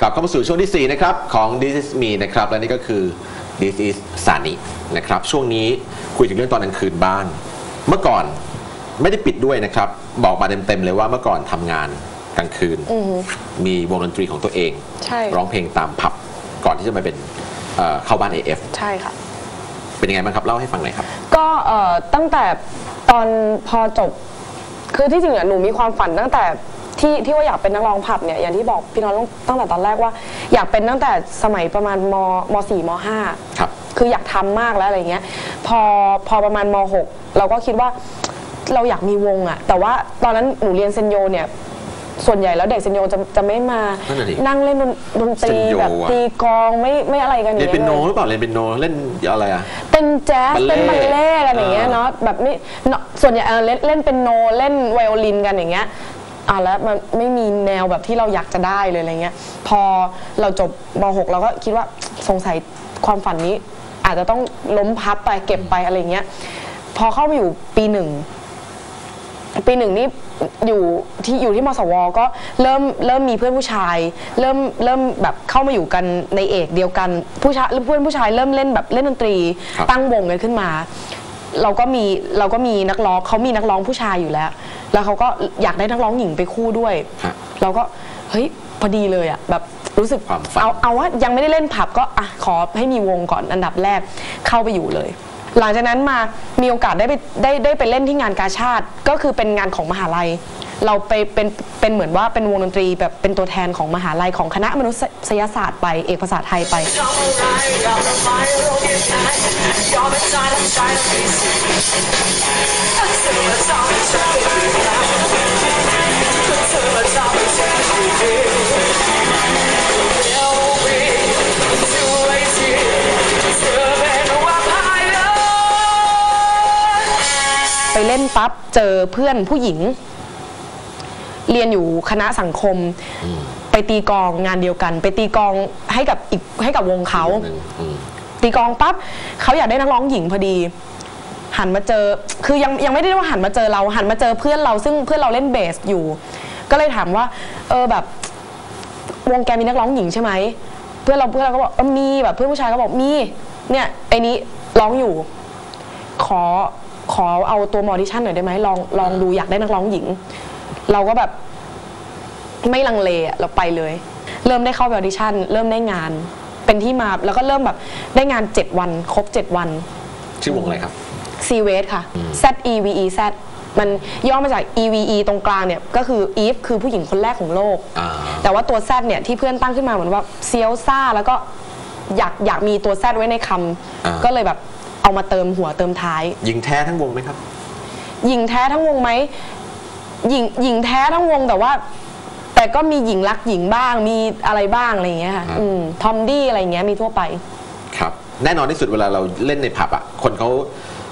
กลับเข้ามาสู่ช่วงที่ 4 นะครับ ของ This is me นะครับ และนี่ก็คือ This is Sani นะครับ ช่วงนี้คุยถึงเรื่องตอนกลางคืนบ้าน เมื่อก่อนไม่ได้ปิดด้วยนะครับ บอกมาเต็ม ๆ เลยว่าเมื่อก่อนทำงานกลางคืน อือฮึมีวงดนตรีของตัวเอง ใช่ ร้องเพลงตามผับ ก่อนที่จะมาเป็นเอ่อเข้าบ้าน AF ใช่ค่ะ เป็นยังไงบ้างครับ เล่าให้ฟังหน่อยครับ ก็เอ่อตั้งแต่ตอนพอจบ คือที่จริงอะหนูมีความฝันตั้งแต่ ที่ที่ว่าอยากเป็นนักร้องผับเนี่ยอย่างที่บอกพี่น้องตั้งแต่ตอนแรกว่า อยากเป็นตั้งแต่สมัยประมาณมมสี่มห้าครับคืออยากทำมากแล้วอะไรเงี้ยพอพอประมาณมหกเราก็คิดว่าเราอยากมีวงอะแต่ว่าตอนนั้นหนูเรียนเซนโยเนี่ยส่วนใหญ่แล้วเด็กเซนโยจะจะไม่มานั่นน่ะดินั่งเล่นดนดนตรีเซนโยแบบอะตีกลองไม่ไม่อะไรกันอเรียย่านงเป็นเงี้ยโนเลยหรือเปล่าเรียนเป็นโนเล่นอะไรอะเป็นแจ๊สบัลเล่เป็นบัลเล่ต์กันอย่างเงี้ยอ่าเนาะแบบไม่เนาะส่วนใหญ่เออเล่นเล่นเป็นโนเล่นไวโอลินกันอย่างเงี้ย อ่าแล้วมันไม่มีแนวแบบที่เราอยากจะได้เลยอะไรเงี้ยพอเราจบม .6 เราก็คิดว่าสงสัยความฝันนี้ อาจจะต้องล้มพับไปเก็บไปอะไรเงี้ยพอเข้ามาอยู่ปีหนึ่งปีหนึ่งนี่อยู่ที่อยู่ที่มสว ก็เริ่มเริ่มมีเพื่อนผู้ชาย เริ่มเริ่มแบบเข้ามาอยู่กันในเอกเดียวกันผู้ชายเพื่อนผู้ชายเริ่มเล่นแบบเล่นดนตรีครับตั้งวงกันขึ้นมา เราก็มีเราก็มีนักร้องเขามีนักร้องผู้ชายอยู่แล้ว แล้วเขาก็อยากได้นักร้องหญิงไปคู่ด้วย ฮะ เราก็เฮ้ยพอดีเลยอะแบบรู้สึกความฝัน เอาเอาว่ายังไม่ได้เล่นผับก็อะขอให้มีวงก่อนอันดับแรกเข้าไปอยู่เลย หลังจากนั้นมามีโอกาสได้ไปได้ได้ไปเล่นที่งานกาชาติก็คือเป็นงานของมหาลัย เราไปเป็นเป็นเหมือนว่าเป็นวงดนตรีแบบเป็นตัวแทนของมหาลัยของคณะมนุษยศาสตร์ไปเอกภาษาไทยไป ไปเล่นปั๊บเจอเพื่อนผู้หญิง เรียนอยู่คณะสังคม ไปตีกลองงานเดียวกัน ไปตีกลองให้กับอีกให้กับวงเขาหนึ่งอืมตีกลองปั๊บเขาอยากได้นักร้องหญิงพอดี หันมาเจอคือยังยังไม่ได้ว่าหันมาเจอเรา หันมาเจอเพื่อนเราซึ่งเพื่อนเราเล่นเบสอยู่ ก็เลยถามว่า เออแบบ วงแกมีนักร้องหญิงใช่ไหมเพื่อนเราเพื่อนเราก็บอกเออมีแบบเพื่อนผู้ชายก็บอกมีเนี่ยไอ้นี้ร้องอยู่ ขอขอเอาตัวมอดิชั่นหน่อยได้ไหมลองลองดูอยากได้นักร้องหญิง เราก็แบบไม่ลังเลอะเราไปเลย เริ่มได้เข้าไปออดิชั่น เริ่มได้งาน เป็นที่มาแล้วก็เริ่มแบบได้งาน 7 วัน ครบ 7 วัน ชื่อวงอะไรครับ C w a t ค่ะ Z E V E Z มันย่อมาจาก E V E ตรงกลางเนี่ยก็คือ Eve คือผู้หญิงคนแรกของโลกอ่าแต่ว่าตัว Z เนี่ยที่เพื่อนตั้งขึ้นมาเหมือนว่าเซียวซ่าแล้วก็อยากอยากมีตัว Z ไว้ในคอ่าำก็เลยแบบเอามาเติมหัวเติมท้ายหญิงแท้ทั้งวงไหมครับหญิงแท้ทั้งวงไหม หญิงหญิงแท้ทั้งวงแต่ว่า แต่ก็มีหญิงรักหญิงบ้างมีอะไรบ้างอะไรอย่างเงี้ยค่ะครับอืมทอมดี้อะไรอย่างเงี้ยมีทั่วไป ครับ แน่นอนที่สุดเวลาเราเล่นในผับอะคนเขา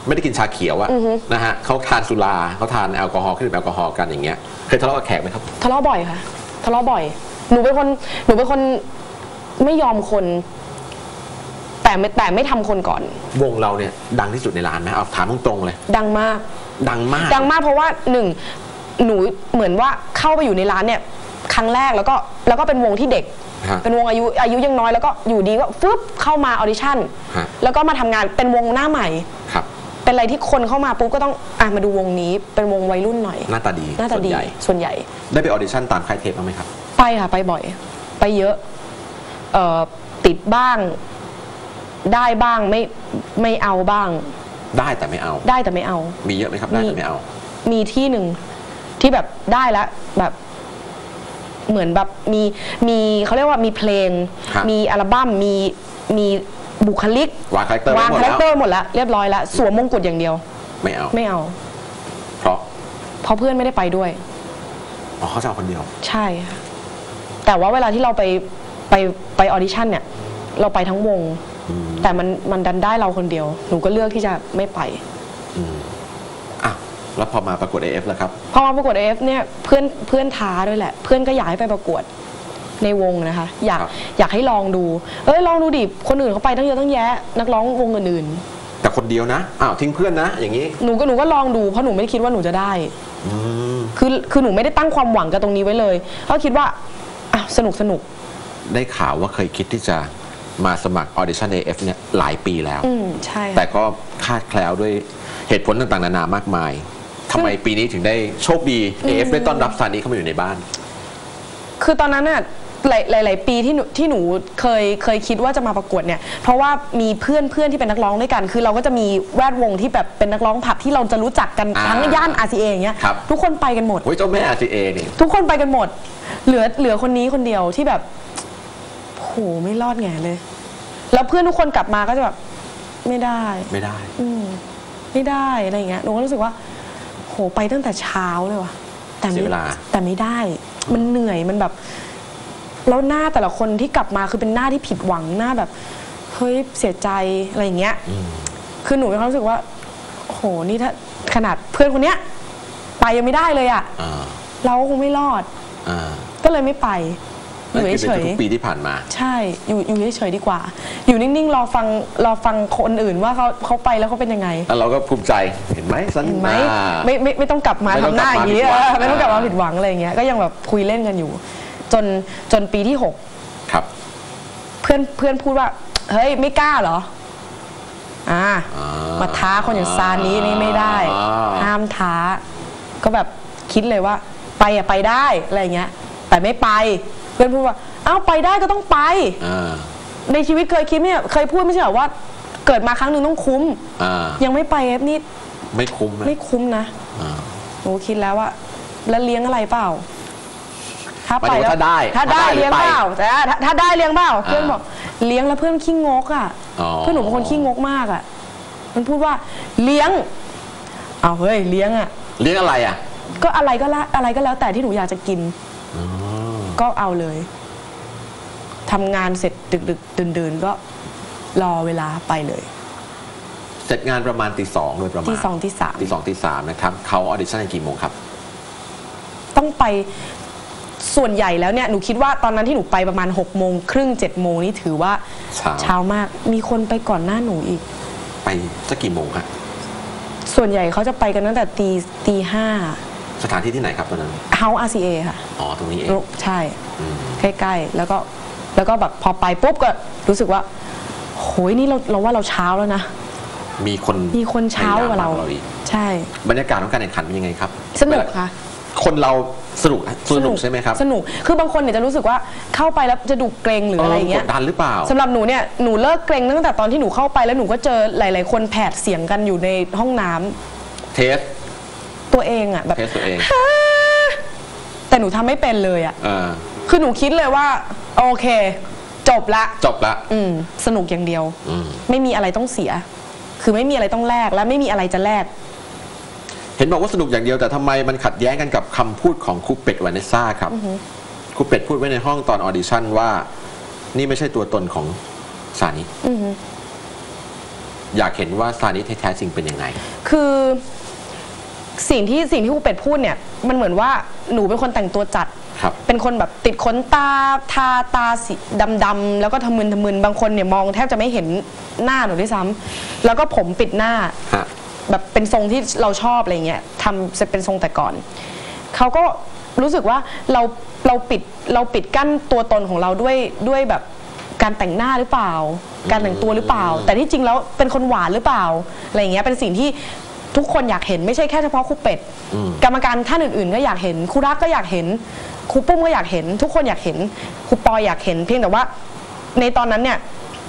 ไม่ได้กินชาเขียวอะนะฮะเขาทานสุราเขาทานแอลกอฮอล์เครื่องดื่มแอลกอฮอล์กันอย่างเงี้ยเคยทะเลาะกับแขกไหมครับ ทะเลาะบ่อยค่ะ ทะเลาะบ่อย หนูเป็นคนหนูเป็นคนไม่ยอมคน แต่ไม่แต่ไม่ทำคนก่อน วงเราเนี่ยดังที่สุดในร้านไหมเอาถามตรงๆเลย ดังมาก ดังมาก ดังมากเพราะว่าหนึ่ง หนูเหมือนว่าเข้าไปอยู่ในร้านเนี่ยครั้งแรกแล้วก็แล้วก็เป็นวงที่เด็กฮะเป็นวงอายุอายุยังน้อยแล้วก็อยู่ดีก็ฟึบเข้ามาออดิชั่นฮะแล้วก็มาทำงานเป็นวงหน้าใหม่ครับเป็นอะไรที่คนเข้ามาปุ๊บก็ต้องอะมาดูวงนี้เป็นวงวัยรุ่นหน่อย หน้าตาดีหน้าตาส่วนดีใหญ่ส่วนใหญ่ ได้ไปออดิชั่นตามค่ายเทปบ้างไหมครับ ไปค่ะไปบ่อย ไปเยอะเอ่อติดบ้าง ได้บ้างไม่ไม่เอาบ้าง ได้แต่ไม่เอา ได้แต่ไม่เอา มีเยอะไหมครับ ได้แต่ไม่เอา มีที่หนึ่ง ที่แบบได้แล้วแบบเหมือนแบบมีมีเขาเรียกว่ามีเพลงครับมีอัลบั้มมีมีบุคลิกวางคาแรคเตอร์ไว้วางหมดคาแรแล้ควเตอร์หมดแล้วเรียบร้อยแล้วสวมมงกุฎอย่างเดียว ไม่เอา ไม่เอา เพราะเพราะเพื่อนไม่ได้ไปด้วย อ๋อเขาจะเอาคนเดียว ใช่ค่ะแต่ว่าเวลาที่เราไปไปไปออดิชั่นเนี่ย เราไปทั้งวงอืมแต่มันมันดันได้เราคนเดียว หนูก็เลือกที่จะไม่ไปอะ แล้วพอมาประกวด AF แล้วครับ พอมาประกวดเอฟเนี่ยเพื่อนเพื่อนท้าด้วยแหละ เพื่อนก็อยากให้ไปประกวดในวงนะคะ อยากครับ อยากให้ลองดู เอ้ยลองดูดิคนอื่นเขาไปตั้งเยอะตั้งแยะ นักร้องวงอื่นแต่คนเดียวนะอ้าวทิ้งเพื่อนนะ อย่างนี้ๆหนูก็หนูก็ลองดูเพราะหนูไม่ได้คิดว่าหนูจะได้ อืมคือคือหนูไม่ได้ตั้งความหวังกับตรงนี้ไว้เลยก็คิดว่าอะสนุกสนุก ได้ข่าวว่าเคยคิดที่จะมาสมัคร Audition AF เนี่ยหลายปีแล้ว อืมใช่ค่ะแต่ก็คาดแคล้วด้วยเหตุผลต่างๆ นานามากมาย ทำไมปีนี้ถึงได้โชคดี AF ได้ต้อนรับซานิเข้ามาอยู่ในบ้าน คือตอนนั้นน่ะหลายหลายหลายปีที่หนูที่หนูเคยเคยคิดว่าจะมาประกวดเนี่ย เพราะว่ามีเพื่อนเพื่อนที่เป็นนักร้องด้วยกัน คือเราก็จะมีแวดวงที่แบบเป็นนักร้องผับที่เราจะรู้จักกันอ่าทั้งย่าน RCA อย่างเงี้ยครับทุกคนไปกันหมดโอ้ยเจ้าแม่ RCA นี่ทุกคนไปกันหมด เหลือเหลือคนนี้คนเดียวที่แบบโหไม่รอดแง่เลย แล้วเพื่อนทุกคนกลับมาก็จะแบบไม่ได้ ไม่ได้ อืมไม่ได้อะไรอย่างเงี้ยหนูก็รู้สึกว่า โหไปตั้งแต่เช้าเลยว่ะแต่เสีไม่ยเวลาแต่ไม่ได้ มันเหนื่อยมันแบบ แล้วหน้าแต่ละคนที่กลับมาคือเป็นหน้าที่ผิดหวังหน้าแบบเฮ้ยเสียใจอะไรอย่างเงี้ยอืมคือหนูมีความรู้สึกว่าโหนี่ถ้าขนาดเพื่อนคนเนี้ย ไปยังไม่ได้เลยอะอ่าเราก็คงไม่รอดอ่าก็เลยไม่ไป อนั่นยู่คือเฉเป็นยทุกๆปีที่ผ่านมาๆใช่อยู่อยู่เฉยๆดีกว่า อยู่นิ่งๆรอฟังรอฟังคนอื่นว่าเขาเขาไปแล้วเขาเป็นยังไงแล้วเราก็ภูมิใจเห็นไหมสันเห็นไหมอ่าไม่ไม่ไม่ต้องกลับมาไม่ต้อทำงหน้าอย่างนี้กลับมาผิดหวังเออไม่ต้องกลับมาอ่าผิดหวังอะไรอย่างเงี้ยก็ยังแบบคุยเล่นกันอยู่ จนจนปีที่หกครับเพื่อนเพื่อนพูดว่า เฮ้ยไม่กล้าเหรออ่าอ่ามาท้าคนอย่างซานี้นี่ไม่ได้อ่าห้ามท้า ก็แบบคิดเลยว่า ไปอะไปได้อะไรอย่างเงี้ย แต่ไม่ไป เพื่อนพูดว่าเอ้าไปได้ก็ต้องไปอ่าในชีวิตเคยคิดไหมเนี่ยเคยพูดไม่ใช่เหรอว่า เกิดมาครั้งหนึ่งต้องคุ้มอ่ายังไม่ไปเอฟนี่ไม่คุ้มนะไม่คุ้มนะอ่าหนูคิดแล้วว่าแล้วเลี้ยงอะไรเปล่า ถ้าหมายไปถึงว่าแล้วถ้าได้ถ้าได้ ถ้าได้เลี้ยงหรือไปเปล่าแต่ถ้าถ้าได้เลี้ยงเปล่าอ่าเพื่อนบอกเลี้ยงแล้วเพื่อนขี้งกอะอ๋อเพื่อนหนูเป็นคนขี้งกมากอะ มันพูดว่าเลี้ยงเอาเฮ้ยเลี้ยงอะเลี้ยงอะไรอะ ก็อะไรก็ละอะไรก็แล้วแต่ที่หนูอยากจะกินอ๋อ ก็เอาเลยทำงานเสร็จดึกดึกดื่นดื่นๆก็รอเวลาไปเลย เสร็จงานประมาณตีสองโดยประมาณที่สองที่สามตีสองตีสามนะครับเขาออดิชั่นกันกี่โมงครับ ต้องไปส่วนใหญ่แล้วเนี่ยหนูคิดว่าตอนนั้นที่หนูไปประมาณ6กโมงครึ่งเจ็ดโมงนี่ถือว่าเช้ามากมีคนไปก่อนหน้าหนูอีก ไปสักกี่โมงฮะส่วนใหญ่เขาจะไปกันตั้งแต่ตีตีห้าสถานที่ที่ไหนครับตอนนั้นเฮา RCA ค่ะ อ๋อตรงนี้เองใช่อืมใกล้ๆแล้วก็แล้วก็แบบพอไปปุ๊บก็รู้สึกว่าโหยนี่เราเราว่าเราเช้าแล้วนะมีคนมีคนเช้ากว่าเราพยยมมกอีกใช่ บรรยากาศของการแข่งขันเป็นยังไงครับ สนุกค่ะ คนเราสนุกสนุกใช่ไหมครับ สนุก คือบางคนเนี่ยจะรู้สึกว่าเข้าไปแล้วจะดูเกรงหรืออะไรอย่างเงี้กยดดันหรือเปล่าสำหรับหนูเนี่ยหนูเลิกเกรงตั้งแต่ตอนที่หนูเข้าไปแล้วหนูก็เจอหลาย ๆ คนแผดเสียงกันอยู่ในห้องน้ำเทส ตัวเองอะแบบเทสตัวเอง แต่หนูทำไม่เป็นเลยอะเออคือหนูคิดเลยว่า โอเค จบละ จบละ อืม สนุกอย่างเดียว อืม ไม่มีอะไรต้องเสีย คือไม่มีอะไรต้องแลกและไม่มีอะไรจะแลก เห็นบอกว่าสนุกอย่างเดียวแต่ทำไมมันขัดแย้งกันกับคำพูดของครูเป็ดวานิสซ่าครับครูเป็ดพูดไว้ในห้องตอนออดิชั่นว่า นี่ไม่ใช่ตัวตนของซานิอือฮึ อยากเห็นว่าซานิแท้ๆจริงเป็นยังไง คือ สิ่งที่สิ่งที่ครูเป็ดพูดเนี่ยมันเหมือนว่าหนูเป็นคนแต่งตัวจัด ครับ เป็นคนแบบติดขนตาทาตาสีดำๆแล้วก็ทะมึนทะมึนบางคนเนี่ยมองแทบจะไม่เห็นหน้าหนูด้วยซ้ำแล้วก็ผมปิดหน้า ฮะ แบบเป็นทรงที่เราชอบอะไรเงี้ยทำจะเป็นทรงแต่ก่อน เขาก็รู้สึกว่าเราเราปิดเราปิดกั้นตัวตนของเราด้วยด้วยแบบการแต่งหน้าหรือเปล่า การแต่งตัวหรือเปล่า แต่ที่จริงแล้วเป็นคนหวานหรือเปล่าอะไรเงี้ยเป็นสิ่งที่ ทุกคนอยากเห็นไม่ใช่แค่เฉพาะครูเป็ดอืมกรรมการท่านอื่นๆ ก็อยากเห็นครูรักก็อยากเห็นครูปุ้มก็อยากเห็น ทุกคนอยากเห็นครูปอยอยากเห็น เพียงแต่ว่าในตอนนั้นเนี่ย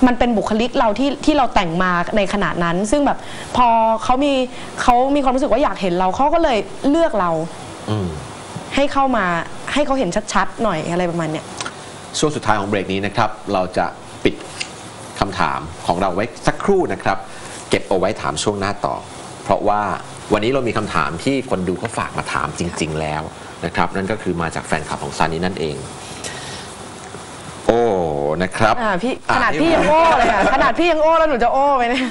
มันเป็นบุคลิกเราที่ที่เราแต่งมาในขณะนั้น ซึ่งแบบพอเขามีเขามีความรู้สึกว่าอยากเห็นเราเขาก็เลยเลือกเราอืมให้เข้ามาให้เขาเห็นชัดๆหน่อยอะไรประมาณเนี้ยช่วงสุดท้ายของเบรกนี้นะครับ เราจะปิดคำถามของเราไว้สักครู่นะครับ เก็บเอาไว้ถามช่วงหน้าต่อ เพราะว่าวันนี้เรามีคำถามที่คนดูเขาฝากมาถามจริง ๆ แล้วนะครับ นั่นก็คือมาจากแฟนคลับของซานีนั่นเอง โอ้นะครับอ่าพี่อะขนาดพี่ยังโอ้เลยค่ะขนาดพี่ยังโอ้แล้วหนูจะโอ้ไปเนี่ย